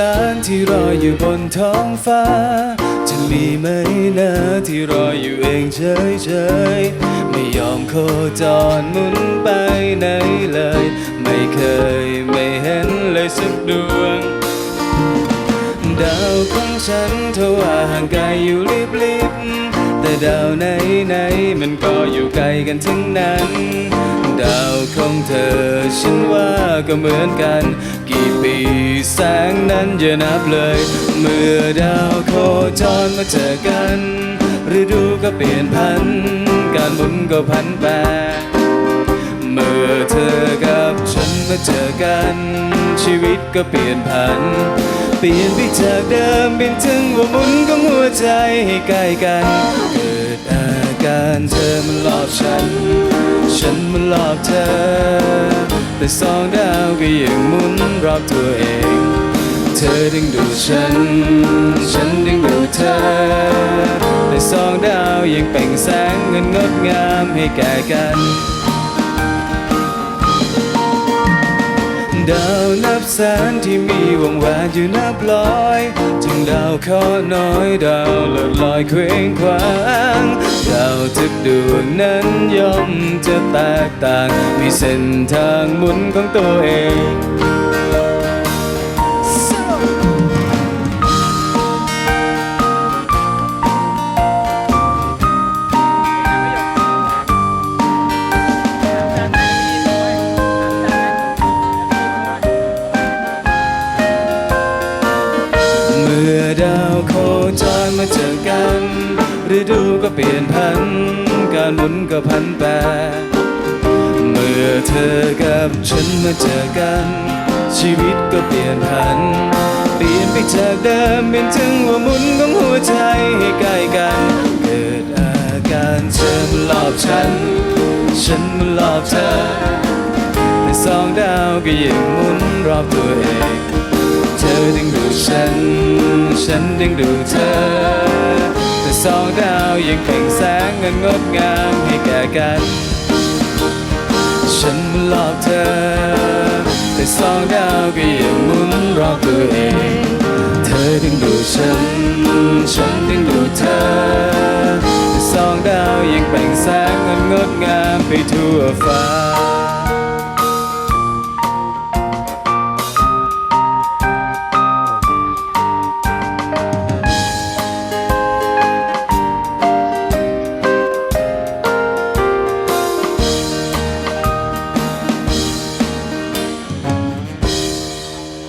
ลานที่รออยู่บนท้องฟ้า จะมีไหมนะที่รออยู่เองเฉยๆ ไม่ยอมโคจรหมุนไปไหนเลย ไม่เคยไม่เห็นเลยสักดวง ดาวของฉันเธอว่าห่างไกลอยู่ลิบๆแต่ดาวไหนไหนๆมันก็อยู่ไกลกันทั้งนั้น ดาว เธอ ฉันว่าก็เหมือนกัน กี่ปีแสงนั้นอย่านับเลย เมื่อดาวโคจรมาเจอกันฤดูก็เปลี่ยนพัน การหมุนก็พันแปรเมื่อเธอกับฉันมาเจอกัน ชีวิตก็เปลี่ยนผัน เปลี่ยนไปจากเดิมเป็นถึงว่าหมุนของหัวใจให้ใกล้กัน เกิดอาการเธอมันหลอกฉัน ฉันมันหลอกเธอ แต่สองดาวก็ยังหมุนรอบตัวเอง เธอดึงดูดฉัน ฉันดึงดูดเธอ แต่สองดาวยังเป่งแสงเงินงดงามให้แก่กัน ดาวนับแสนที่มีวงแหวนอยู่นับร้อยจึงดาวข้อน้อยดาวเลิศลอยเคว้งคว้างดาวทุกดวงนั้นย่อมจะแตกต่าง มีเส้นทางหมุนของตัวเอง มื่อดาวโคจรมาเจอกันฤดูก็เปลี่ยนพัน การหมุนก็พันแปรเมื่อเธอกับฉันมาเจอกัน ชีวิตก็เปลี่ยนผัน เปลี่ยนไปจากเดิมเป็นถึงว่าหมุนของหัวใจให้ใกล้กัน เกิดอาการเธอมันหลอกฉัน ฉันมันหลอกเธอแต่สองดาวก็ยังหมุนรอบตัวเอง อดึงดูดฉัน ฉันดึงดูดเธอ แต่สองดาวยังเปล่งแสงเงินงดงามให้แก่กันฉันมันหลอกเธอ แต่สองดาวก็ยังหมุนรอบตัวเอง เธอดึงดูดฉัน ฉันดึงดูดเธอ แต่สองดาวยังเปล่งแสงเงินงดงามไปทั่วฟ้า